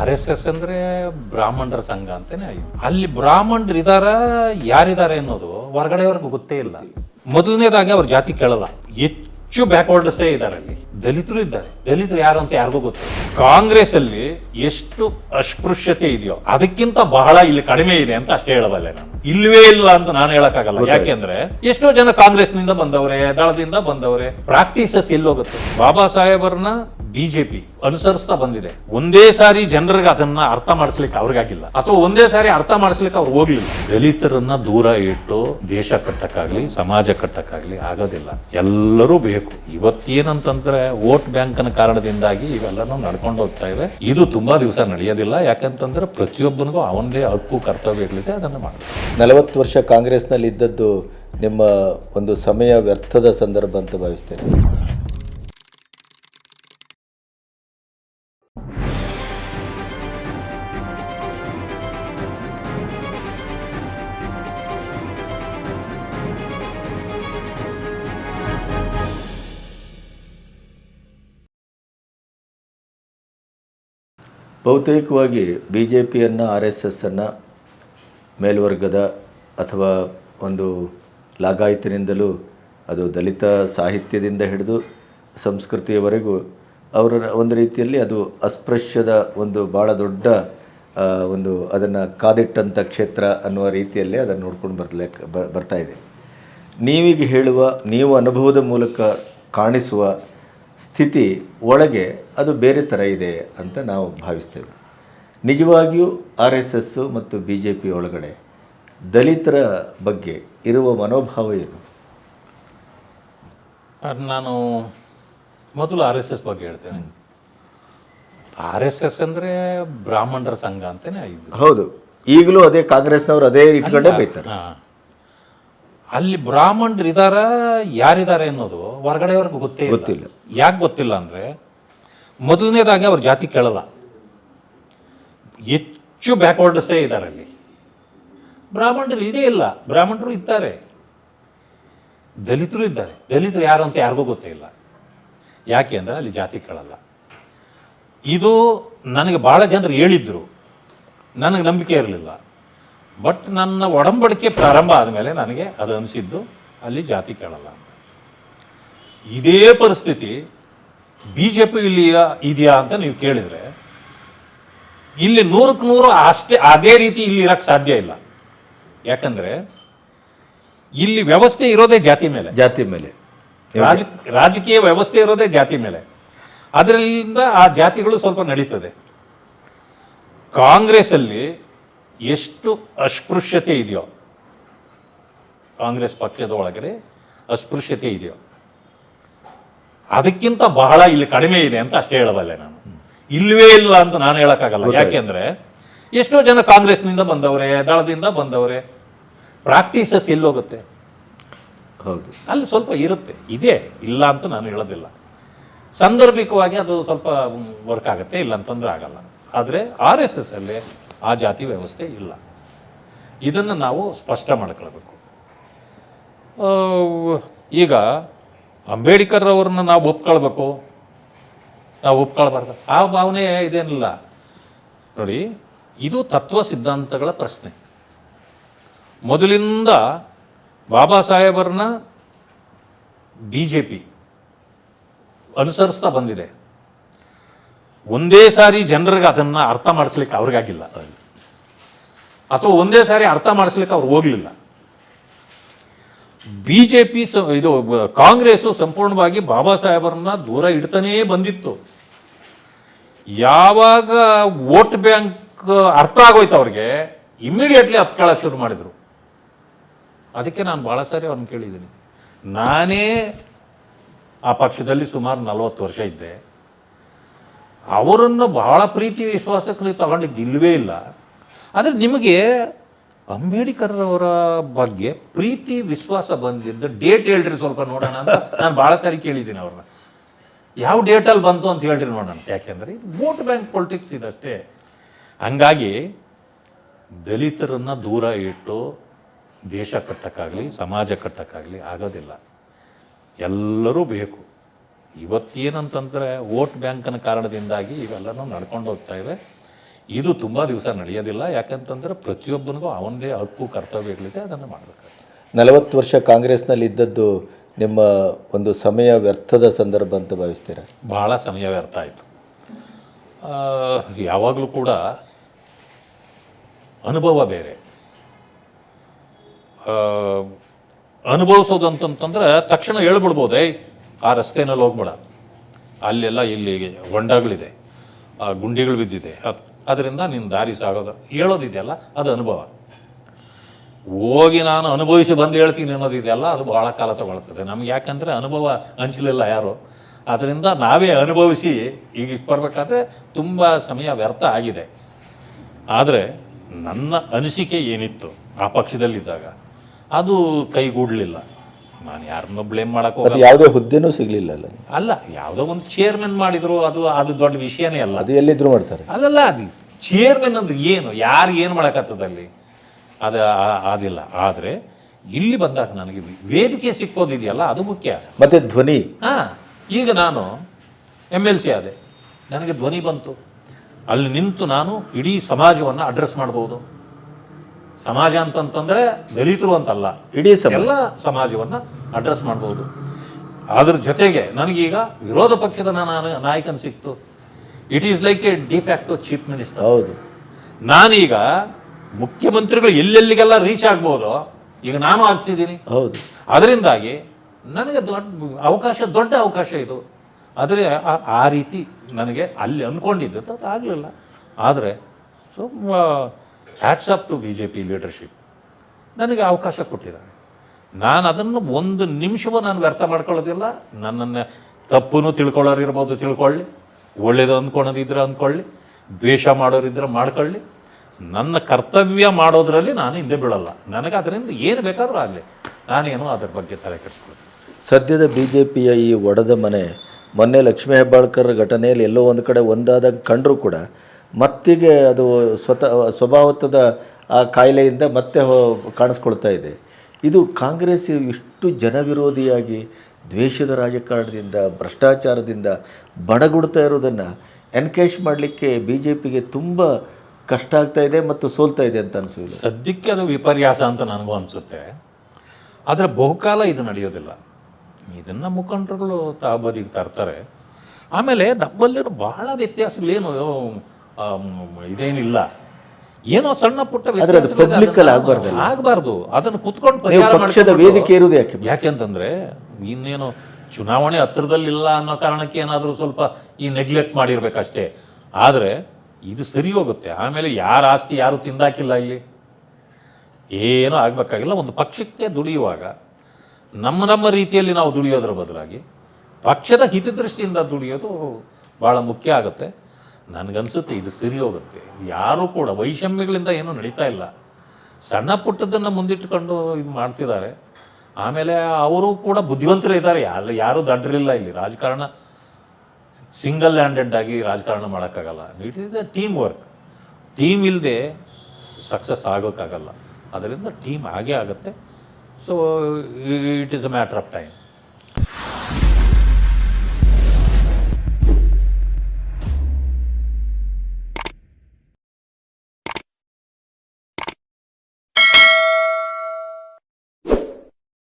R S S ಅಂದ್ರೆ ಬ್ರಾಹ್ಮಣರ ಸಂಘ ಅಂತಾನೆ ಆಯ್ತು ಅಲ್ಲಿ ಬ್ರಾಹ್ಮಣರು ಇದಾರ ಯಾರಿದ್ದಾರೆ ಅನ್ನೋದು ಹೊರಗಡೆವರೆಗೂ ಗೊತ್ತೇ ಇಲ್ಲ. ಮೊದಲನೇದಾಗಿ ಅವ್ರ ಜಾತಿ ಕೇಳಲ್ಲ. ಹೆಚ್ಚು ಬ್ಯಾಕ್ವರ್ಡ್ಸೇ ಇದ್ದಾರೆ ಅಲ್ಲಿ. ದಲಿತರು ಇದ್ದಾರೆ. ದಲಿತರು ಯಾರು ಅಂತ ಯಾರಿಗೂ ಗೊತ್ತಿಲ್ಲ. ಕಾಂಗ್ರೆಸ್ ಅಲ್ಲಿ ಎಷ್ಟು ಅಸ್ಪೃಶ್ಯತೆ ಇದೆಯೋ ಅದಕ್ಕಿಂತ ಬಹಳ ಇಲ್ಲಿ ಕಡಿಮೆ ಇದೆ ಅಂತ ಅಷ್ಟೇ ಹೇಳಬಲ್ಲೆ ನಾನು. ಇಲ್ವೇ ಇಲ್ಲ ಅಂತ ನಾನು ಹೇಳಕ್ಕಾಗಲ್ಲ. ಯಾಕೆಂದ್ರೆ ಎಷ್ಟೋ ಜನ ಕಾಂಗ್ರೆಸ್ನಿಂದ ಬಂದವರೇ ದಳದಿಂದ ಬಂದವರೇ. ಪ್ರಾಕ್ಟೀಸಸ್ ಎಲ್ಲೋಗುತ್ತೆ ಬಾಬಾ ಸಾಹೇಬರನ್ನ ಬಿಜೆಪಿ ಅನುಸರಿಸ್ತಾ ಬಂದಿದೆ. ಒಂದೇ ಸಾರಿ ಜನರಿಗೆ ಅದನ್ನ ಅರ್ಥ ಮಾಡಿಸ್ಲಿಕ್ಕೆ ಅವ್ರಿಗಾಗಿಲ್ಲ. ಅಥವಾ ಒಂದೇ ಸಾರಿ ಅರ್ಥ ಮಾಡಿಸ್ಲಿಕ್ಕೆ ಅವ್ರು ಹೋಗ್ಲಿಲ್ಲ. ದಲಿತರನ್ನ ದೂರ ಇಟ್ಟು ದೇಶ ಕಟ್ಟಕ್ಕಾಗ್ಲಿ, ಸಮಾಜ ಕಟ್ಟಕ್ಕಾಗ್ಲಿ ಆಗೋದಿಲ್ಲ. ಎಲ್ಲರೂ ಬೇಕು. ಇವತ್ತೇನಂತಂದ್ರೆ ವೋಟ್ ಬ್ಯಾಂಕ್ನ ಕಾರಣದಿಂದಾಗಿ ಇವೆಲ್ಲನೂ ನಡ್ಕೊಂಡು ಹೋಗ್ತಾ ಇದೆ. ಇದು ತುಂಬಾ ದಿವಸ ನಡೆಯೋದಿಲ್ಲ. ಯಾಕಂತಂದ್ರೆ ಪ್ರತಿಯೊಬ್ಬನಿಗೂ ಅವನದೇ ಹಕ್ಕು ಕರ್ತವ್ಯಗಳಿದೆ ಅದನ್ನ ಮಾಡಬೇಕು ನಲವತ್ತು ವರ್ಷ ಕಾಂಗ್ರೆಸ್ನಲ್ಲಿ ಇದ್ದದ್ದು ನಿಮ್ಮ ಒಂದು ಸಮಯ ವ್ಯರ್ಥದ ಸಂದರ್ಭ ಅಂತ ಭಾವಿಸ್ತೇನೆ. ಬಹುತೇಕವಾಗಿ ಬಿ ಜೆ ಪಿಯನ್ನು ಆರ್ ಎಸ್ ಎಸ್ಸನ್ನು ಮೇಲ್ವರ್ಗದ ಅಥವಾ ಒಂದು ಲಾಗಾಯತಿನಿಂದಲೂ ಅದು ದಲಿತ ಸಾಹಿತ್ಯದಿಂದ ಹಿಡಿದು ಸಂಸ್ಕೃತಿಯವರೆಗೂ ಅವರ ಒಂದು ರೀತಿಯಲ್ಲಿ ಅದು ಅಸ್ಪೃಶ್ಯದ ಒಂದು ಭಾಳ ದೊಡ್ಡ ಒಂದು ಅದನ್ನು ಕಾದಿಟ್ಟಂಥ ಕ್ಷೇತ್ರ ಅನ್ನುವ ರೀತಿಯಲ್ಲಿ ಅದನ್ನು ನೋಡ್ಕೊಂಡು ಬರ್ಲಿಕ್ಕೆ ಬರ್ತಾ ಇದೆ. ನೀವೀಗ ಹೇಳುವ, ನೀವು ಅನುಭವದ ಮೂಲಕ ಕಾಣಿಸುವ ಸ್ಥಿತಿ ಒಳಗೆ ಅದು ಬೇರೆ ಥರ ಇದೆ ಅಂತ ನಾವು ಭಾವಿಸ್ತೇವೆ. ನಿಜವಾಗಿಯೂ ಆರ್ ಎಸ್ ಎಸ್ಸು ಮತ್ತು ಬಿ ಜೆ ಪಿ ಒಳಗಡೆ ದಲಿತರ ಬಗ್ಗೆ ಇರುವ ಮನೋಭಾವ ಏನು? ನಾನು ಮೊದಲು ಆರ್ ಎಸ್ ಎಸ್ ಬಗ್ಗೆ ಹೇಳ್ತೇನೆ. ಆರ್ ಎಸ್ ಎಸ್ ಅಂದರೆ ಬ್ರಾಹ್ಮಣರ ಸಂಘ ಅಂತಲೇ ಇದು ಹೌದು. ಈಗಲೂ ಅದೇ ಕಾಂಗ್ರೆಸ್ನವರು ಅದೇ ಇಟ್ಕೊಂಡೇ ಬೈತಾರೆ. ಅಲ್ಲಿ ಬ್ರಾಹ್ಮಣರು ಇದಾರ ಯಾರಿದ್ದಾರೆ ಅನ್ನೋದು ಹೊರಗಡೆಯವ್ರಿಗೆ ಗೊತ್ತೇ ಗೊತ್ತಿಲ್ಲ. ಯಾಕೆ ಗೊತ್ತಿಲ್ಲ ಅಂದರೆ ಮೊದಲನೇದಾಗಿ ಅವ್ರ ಜಾತಿ ಕೇಳಲ್ಲ. ಹೆಚ್ಚು ಬ್ಯಾಕ್ವರ್ಡ್ಸೇ ಇದ್ದಾರೆ ಅಲ್ಲಿ. ಬ್ರಾಹ್ಮಣರು ಇಲ್ಲೇ ಇಲ್ಲ. ಬ್ರಾಹ್ಮಣರು ಇದ್ದಾರೆ. ದಲಿತರು ಇದ್ದಾರೆ. ದಲಿತರು ಯಾರು ಅಂತ ಯಾರಿಗೂ ಗೊತ್ತೇ ಇಲ್ಲ. ಯಾಕೆ ಅಂದರೆ ಅಲ್ಲಿ ಜಾತಿ ಕೇಳಲ್ಲ. ಇದು ನನಗೆ ಭಾಳ ಜನರು ಹೇಳಿದ್ರು. ನನಗೆ ನಂಬಿಕೆ ಇರಲಿಲ್ಲ. ಬಟ್ ನನ್ನ ಒಡಂಬಡಿಕೆ ಪ್ರಾರಂಭ ಆದಮೇಲೆ ನನಗೆ ಅದು ಅನಿಸಿದ್ದು ಅಲ್ಲಿ ಜಾತಿ ಕೇಳಲ್ಲ ಅಂತ. ಇದೇ ಪರಿಸ್ಥಿತಿ ಬಿ ಜೆ ಪಿ ಇಲ್ಲಿ ಇದೆಯಾ ಅಂತ ನೀವು ಕೇಳಿದರೆ ಇಲ್ಲಿ ನೂರಕ್ಕೆ ನೂರು ಅಷ್ಟೇ ಅದೇ ರೀತಿ ಇಲ್ಲಿ ಇರೋಕ್ಕೆ ಸಾಧ್ಯ ಇಲ್ಲ. ಯಾಕಂದರೆ ಇಲ್ಲಿ ವ್ಯವಸ್ಥೆ ಇರೋದೇ ಜಾತಿ ಮೇಲೆ. ಜಾತಿ ಮೇಲೆ. ರಾಜ ರಾಜಕೀಯ ವ್ಯವಸ್ಥೆ ಇರೋದೇ ಜಾತಿ ಮೇಲೆ. ಅದರಿಂದ ಆ ಜಾತಿಗಳು ಸ್ವಲ್ಪ ನಡೀತದೆ. ಕಾಂಗ್ರೆಸ್ ಅಲ್ಲಿ ಎಷ್ಟು ಅಸ್ಪೃಶ್ಯತೆ ಇದೆಯೋ ಕಾಂಗ್ರೆಸ್ ಪಕ್ಷದ ಒಳಗಡೆ ಅಸ್ಪೃಶ್ಯತೆ ಇದೆಯೋ ಅದಕ್ಕಿಂತ ಬಹಳ ಇಲ್ಲಿ ಕಡಿಮೆ ಇದೆ ಅಂತ ಅಷ್ಟೇ ಹೇಳಬಲ್ಲೆ ನಾನು. ಇಲ್ಲವೇ ಇಲ್ಲ ಅಂತ ನಾನು ಹೇಳೋಕ್ಕಾಗಲ್ಲ. ಯಾಕೆಂದ್ರೆ ಎಷ್ಟೋ ಜನ ಕಾಂಗ್ರೆಸ್ನಿಂದ ಬಂದವರೇ ದಳದಿಂದ ಬಂದವರೇ ಪ್ರಾಕ್ಟೀಸಸ್ ಎಲ್ಲೋಗುತ್ತೆ ಹೌದು. ಅಲ್ಲಿ ಸ್ವಲ್ಪ ಇರುತ್ತೆ. ಇದೆ ಇಲ್ಲ ಅಂತ ನಾನು ಹೇಳೋದಿಲ್ಲ. ಸಾಂದರ್ಭಿಕವಾಗಿ ಅದು ಸ್ವಲ್ಪ ವರ್ಕ್ ಆಗುತ್ತೆ ಇಲ್ಲ ಅಂತಂದ್ರೆ ಆಗಲ್ಲ. ಆದರೆ ಆರ್ ಎಸ್ ಎಸ್ ಅಲ್ಲಿ ಆ ಜಾತಿ ವ್ಯವಸ್ಥೆ ಇಲ್ಲ. ಇದನ್ನು ನಾವು ಸ್ಪಷ್ಟ ಮಾಡ್ಕೊಳ್ಬೇಕು. ಈಗ ಅಂಬೇಡ್ಕರ್ ಅವ್ರನ್ನ ನಾವು ಒಪ್ಕೊಳ್ಬೇಕು. ನಾವು ಒಪ್ಕೊಳ್ಬಾರ್ದು. ಆ ಭಾವನೆ ಇದೇನಿಲ್ಲ. ನೋಡಿ, ಇದು ತತ್ವ ಸಿದ್ಧಾಂತಗಳ ಪ್ರಶ್ನೆ. ಮೊದಲಿಂದ ಬಾಬಾ ಸಾಹೇಬರನ್ನ ಬಿ ಜೆ ಪಿ ಅನುಸರಿಸ್ತಾ ಬಂದಿದೆ. ಒಂದೇ ಸಾರಿ ಜನರಿಗೆ ಅದನ್ನ ಅರ್ಥ ಮಾಡಿಸ್ಲಿಕ್ಕೆ ಅವ್ರಿಗಾಗಿಲ್ಲ. ಅಥವಾ ಒಂದೇ ಸಾರಿ ಅರ್ಥ ಮಾಡಿಸ್ಲಿಕ್ಕೆ ಅವ್ರು ಹೋಗ್ಲಿಲ್ಲ. ಬಿ ಜೆ ಪಿ ಇದು ಕಾಂಗ್ರೆಸ್ ಸಂಪೂರ್ಣವಾಗಿ ಬಾಬಾ ಸಾಹೇಬರನ್ನ ದೂರ ಇಡ್ತಾನೇ ಬಂದಿತ್ತು. ಯಾವಾಗ ವೋಟ್ ಬ್ಯಾಂಕ್ ಅರ್ಥ ಆಗೋಯ್ತು ಅವ್ರಿಗೆ ಇಮಿಡಿಯೇಟ್ಲಿ ಅಪ್ಕೊಳ್ಳೋಕೆ ಶುರು ಮಾಡಿದ್ರು. ಅದಕ್ಕೆ ನಾನು ಭಾಳ ಸಾರಿ ಅವ್ರನ್ನ ಕೇಳಿದ್ದೀನಿ. ನಾನೇ ಆ ಪಕ್ಷದಲ್ಲಿ ಸುಮಾರು ನಲವತ್ತು ವರ್ಷ ಇದ್ದೆ. ಅವರನ್ನು ಬಹಳ ಪ್ರೀತಿ ವಿಶ್ವಾಸಕ್ಕೆ ನೀವು ತಗೊಂಡಿದ್ದು ಇಲ್ವೇ ಇಲ್ಲ. ಆದರೆ ನಿಮಗೆ ಅಂಬೇಡ್ಕರ್ ಅವರ ಬಗ್ಗೆ ಪ್ರೀತಿ ವಿಶ್ವಾಸ ಬಂದಿದ್ದು ಡೇಟ್ ಹೇಳ್ರಿ ಸ್ವಲ್ಪ ನೋಡೋಣ ಅಂತ ನಾನು ಭಾಳ ಸಾರಿ ಕೇಳಿದ್ದೀನಿ ಅವ್ರನ್ನ. ಯಾವ ಡೇಟಲ್ಲಿ ಬಂತು ಅಂತ ಹೇಳ್ರಿ ನೋಡೋಣ. ಯಾಕೆಂದರೆ ಇದು ವೋಟ್ ಬ್ಯಾಂಕ್ ಪೊಲಿಟಿಕ್ಸ್ ಇದಷ್ಟೇ. ಹಂಗಾಗಿ ದಲಿತರನ್ನು ದೂರ ಇಟ್ಟು ದೇಶ ಕಟ್ಟಕ್ಕಾಗಲಿ, ಸಮಾಜ ಕಟ್ಟಕ್ಕಾಗಲಿ ಆಗೋದಿಲ್ಲ. ಎಲ್ಲರೂ ಬೇಕು. ಇವತ್ತೇನಂತಂದರೆ ವೋಟ್ ಬ್ಯಾಂಕನ ಕಾರಣದಿಂದಾಗಿ ಇವೆಲ್ಲನೂ ನಡ್ಕೊಂಡು ಹೋಗ್ತಾ ಇದೆ. ಇದು ತುಂಬ ದಿವಸ ನಡೆಯೋದಿಲ್ಲ. ಯಾಕಂತಂದರೆ ಪ್ರತಿಯೊಬ್ಬನಿಗೂ ಅವನದೇ ಹಕ್ಕು ಕರ್ತವ್ಯಗಳಿದೆ ಅದನ್ನು ಮಾಡಬೇಕಾಗ್ತದೆ. ನಲವತ್ತು ವರ್ಷ ಕಾಂಗ್ರೆಸ್ನಲ್ಲಿ ಇದ್ದದ್ದು ನಿಮ್ಮ ಒಂದು ಸಮಯ ವ್ಯರ್ಥದ ಸಂದರ್ಭ ಅಂತ ಭಾವಿಸ್ತೀರಾ? ಬಹಳ ಸಮಯ ವ್ಯರ್ಥ ಆಯಿತು. ಯಾವಾಗಲೂ ಕೂಡ ಅನುಭವ ಬೇರೆ. ಅನುಭವಿಸೋದು ಅಂತಂತಂದ್ರೆ ತಕ್ಷಣ ಹೇಳ್ಬಿಡ್ಬೋದೇ ಆ ರಸ್ತೆನಲ್ಲಿ ಹೋಗ್ಬೇಡ. ಅಲ್ಲೆಲ್ಲ ಇಲ್ಲಿ ಹೊಂಡಗಳಿದೆ. ಆ ಗುಂಡಿಗಳು ಬಿದ್ದಿದೆ. ಅದ್- ಅದರಿಂದ ನಿನ್ನ ದಾರಿ ಸಾಗೋದು. ಹೇಳೋದಿದೆಯಲ್ಲ, ಅದು ಅನುಭವ. ಹೋಗಿ ನಾನು ಅನುಭವಿಸಿ ಬಂದು ಹೇಳ್ತೀನಿ ಅನ್ನೋದಿದೆಯಲ್ಲ, ಅದು ಬಹಳ ಕಾಲ ತಗೊಳ್ತದೆ. ನಮ್ಗೆ ಯಾಕಂದರೆ ಅನುಭವ ಹಂಚಲಿಲ್ಲ ಯಾರು. ಅದರಿಂದ ನಾವೇ ಅನುಭವಿಸಿ ಈಗ ಇಷ್ಟು ಬರಬೇಕಾದ್ರೆ ತುಂಬ ಸಮಯ ವ್ಯರ್ಥ ಆಗಿದೆ. ಆದರೆ ನನ್ನ ಅನಿಸಿಕೆ ಏನಿತ್ತು ಆ ಪಕ್ಷದಲ್ಲಿದ್ದಾಗ, ಅದು ಕೈಗೂಡಲಿಲ್ಲ. ನಾನು ಯಾರನ್ನೂ ಬ್ಲೇಮ್ ಮಾಡಕ್ಕೆ ಅದು ಹೋಗಲ್ಲ. ಯಾವುದೇ ಹುದ್ದೆನೂ ಸಿಗಲಿಲ್ಲ ಅಲ್ಲ. ಅಲ್ಲ ಯಾವುದೋ ಒಂದು ಚೇರ್ಮನ್ ಮಾಡಿದ್ರು ಅದು ಅದು ದೊಡ್ಡ ವಿಷಯನೇ ಅಲ್ಲ. ಅದು ಎಲ್ಲಿದ್ರು ಮಾಡ್ತಾರೆ. ಅಲ್ಲಲ್ಲ ಅದು ಚೇರ್ಮನ್ ಅಂದ್ರೆ ಏನು? ಯಾರು ಏನು ಮಾಡಕತ್ತದಲ್ಲಿ ಅದು ಆ- ಅದಿಲ್ಲ ಆದರೆ ಇಲ್ಲಿ ಬಂದಾಗ ನನಗೆ ವೇದಿಕೆ ಸಿಕ್ಕೋದಿದೆಯಲ್ಲ ಅದು ಮುಖ್ಯ. ಮತ್ತೆ ಧ್ವನಿ. ಹಾ ಈಗ ನಾನು ಎಂ ಎಲ್ ಸಿ ಆದೆ. ನನಗೆ ಧ್ವನಿ ಬಂತು. ಅಲ್ಲಿ ನಿಂತು ನಾನು ಇಡೀ ಸಮಾಜವನ್ನು ಅಡ್ರೆಸ್ ಮಾಡ್ಬೋದು. ಸಮಾಜ ಅಂತಂತಂದ್ರೆ ದಲಿತರು ಅಂತಲ್ಲ. ಇಡೀ ಎಲ್ಲ ಸಮಾಜವನ್ನು ಅಡ್ರೆಸ್ ಮಾಡ್ಬೋದು. ಅದ್ರ ಜೊತೆಗೆ ನನಗೀಗ ವಿರೋಧ ಪಕ್ಷದ ನಾನು ನಾಯಕನ ಸಿಕ್ತು. It is like a de facto chief minister ಹೌದು. ನಾನೀಗ ಮುಖ್ಯಮಂತ್ರಿಗಳು ಎಲ್ಲೆಲ್ಲಿಗೆಲ್ಲ ರೀಚ್ ಆಗ್ಬೋದು ಈಗ ನಾನು ಆಗ್ತಿದ್ದೀನಿ. ಹೌದು. ಅದರಿಂದಾಗಿ ನನಗೆ ದೊಡ್ಡ ಅವಕಾಶ ದೊಡ್ಡ ಅವಕಾಶ ಇದು. ಆದರೆ ಆ- ಆ ರೀತಿ ನನಗೆ ಅಲ್ಲಿ ಅಂದ್ಕೊಂಡಿದ್ದು ಅದು ಆಗಲಿಲ್ಲ. ಆದರೆ so hats off to B J P leadership ನನಗೆ ಅವಕಾಶ ಕೊಟ್ಟಿದ್ದಾರೆ. ನಾನು ಅದನ್ನು ಒಂದು ನಿಮಿಷವೂ ನಾನು ವ್ಯರ್ಥ ಮಾಡ್ಕೊಳ್ಳೋದಿಲ್ಲ. ನನ್ನನ್ನು ತಪ್ಪು ತಿಳ್ಕೊಳ್ಳೋರು ಇರ್ಬೋದು, ತಿಳ್ಕೊಳ್ಳಿ. ಒಳ್ಳೇದು ಅಂದ್ಕೊಳೋದಿದ್ರೆ ಅಂದ್ಕೊಳ್ಳಿ. ದ್ವೇಷ ಮಾಡೋರಿದ್ರೆ ಮಾಡ್ಕೊಳ್ಳಿ. ನನ್ನ ಕರ್ತವ್ಯ ಮಾಡೋದ್ರಲ್ಲಿ ನಾನು ಹಿಂದೆ ಬೀಳಲ್ಲ. ನನಗೆ ಅದರಿಂದ ಏನು ಬೇಕಾದರೂ ಆಗಲಿ. ನಾನೇನು ಅದ್ರ ಬಗ್ಗೆ ತಲೆ ಕೆಡಿಸ್ಕೊಳ್ಳಿ ಸದ್ಯದ ಬಿ ಜೆ ಪಿಯ ಈ ಒಡೆದ ಮನೆ, ಮೊನ್ನೆ ಲಕ್ಷ್ಮೀ ಹೆಬ್ಬಾಳ್ಕರ್ ಘಟನೆಯಲ್ಲಿ ಎಲ್ಲೋ ಒಂದು ಕಡೆ ಒಂದಾದಂಗೆ ಕಂಡರೂ ಕೂಡ ಮತ್ತಿಗೆ ಅದು ಸ್ವತಃ ಸ್ವಭಾವತದ ಆ ಕಾಯಿಲೆಯಿಂದ ಮತ್ತೆ ಕಾಣಿಸ್ಕೊಳ್ತಾ ಇದೆ. ಇದು ಕಾಂಗ್ರೆಸ್ ಇಷ್ಟು ಜನವಿರೋಧಿಯಾಗಿ ದ್ವೇಷದ ರಾಜಕಾರಣದಿಂದ, ಭ್ರಷ್ಟಾಚಾರದಿಂದ ಬಡಗುಡ್ತಾ ಇರೋದನ್ನು ಎನ್ಕೇಶ್ ಮಾಡಲಿಕ್ಕೆ ಬಿ ಜೆ ಪಿಗೆ ತುಂಬ ಕಷ್ಟ ಆಗ್ತಾ ಇದೆ ಮತ್ತು ಸೋಲ್ತಾ ಇದೆ ಅಂತ ಅನಿಸಿದೆ ಸದ್ಯಕ್ಕೆ ಅದು ವಿಪರ್ಯಾಸ ಅಂತ ನನಗೂ ಅನಿಸುತ್ತೆ. ಆದರೆ ಬಹುಕಾಲ ಇದು ನಡೆಯೋದಿಲ್ಲ. ಇದನ್ನು ಮುಖಂಡರುಗಳು ತಾ ಬದಿಗೆ ತರ್ತಾರೆ. ಆಮೇಲೆ ನಮ್ಮಲ್ಲಿರೋ ಬಹಳ ವ್ಯತ್ಯಾಸಗಳೇನು? ಇದೇನಿಲ್ಲ. ಏನೋ ಸಣ್ಣ ಪುಟ್ಟ? ಆಗಬಾರ್ದು. ಅದನ್ನು ಕುತ್ಕೊಂಡು ಪಕ್ಷದ ವೇದಿಕೆ ಇರುವುದು ಯಾಕೆ? ಯಾಕೆಂತಂದ್ರೆ ಇನ್ನೇನು ಚುನಾವಣೆ ಹತ್ತಿರದಲ್ಲಿಲ್ಲ ಅನ್ನೋ ಕಾರಣಕ್ಕೆ ಏನಾದರೂ ಸ್ವಲ್ಪ ಈ ನೆಗ್ಲೆಕ್ಟ್ ಮಾಡಿರ್ಬೇಕಷ್ಟೇ. ಆದರೆ ಇದು ಸರಿ ಹೋಗುತ್ತೆ. ಆಮೇಲೆ ಯಾರ ಆಸ್ತಿ ಯಾರು ತಿಂದಾಕಿಲ್ಲ ಇಲ್ಲಿ? ಏನೂ ಆಗಬೇಕಾಗಿಲ್ಲ. ಒಂದು ಪಕ್ಷಕ್ಕೆ ದುಡಿಯುವಾಗ ನಮ್ಮ ನಮ್ಮ ರೀತಿಯಲ್ಲಿ ನಾವು ದುಡಿಯೋದ್ರ ಬದಲಾಗಿ ಪಕ್ಷದ ಹಿತದೃಷ್ಟಿಯಿಂದ ದುಡಿಯೋದು ಭಾಳ ಮುಖ್ಯ ಆಗುತ್ತೆ. ನನಗನ್ಸುತ್ತೆ, ಇದು ಸರಿ ಹೋಗುತ್ತೆ. ಯಾರೂ ಕೂಡ ವೈಷಮ್ಯಗಳಿಂದ ಏನೂ ನಡೀತಾ ಇಲ್ಲ. ಸಣ್ಣ ಪುಟ್ಟದನ್ನು ಮುಂದಿಟ್ಟುಕೊಂಡು ಇದು ಮಾಡ್ತಿದ್ದಾರೆ. ಆಮೇಲೆ ಅವರು ಕೂಡ ಬುದ್ಧಿವಂತರೇ ಇದ್ದಾರೆ. ಯಾರು, ಯಾರೂ ದಡ್ಡರಿಲ್ಲ ಇಲ್ಲಿ. ರಾಜಕಾರಣ ಸಿಂಗಲ್ ಹ್ಯಾಂಡೆಡ್ ಆಗಿ ರಾಜಕಾರಣ ಮಾಡೋಕ್ಕಾಗಲ್ಲ. It is a team work team ಇಲ್ಲದೆ ಸಕ್ಸಸ್ ಆಗೋಕ್ಕಾಗಲ್ಲ. ಅದರಿಂದ ಟೀಮ್ ಆಗೇ ಆಗುತ್ತೆ. So it is a matter of time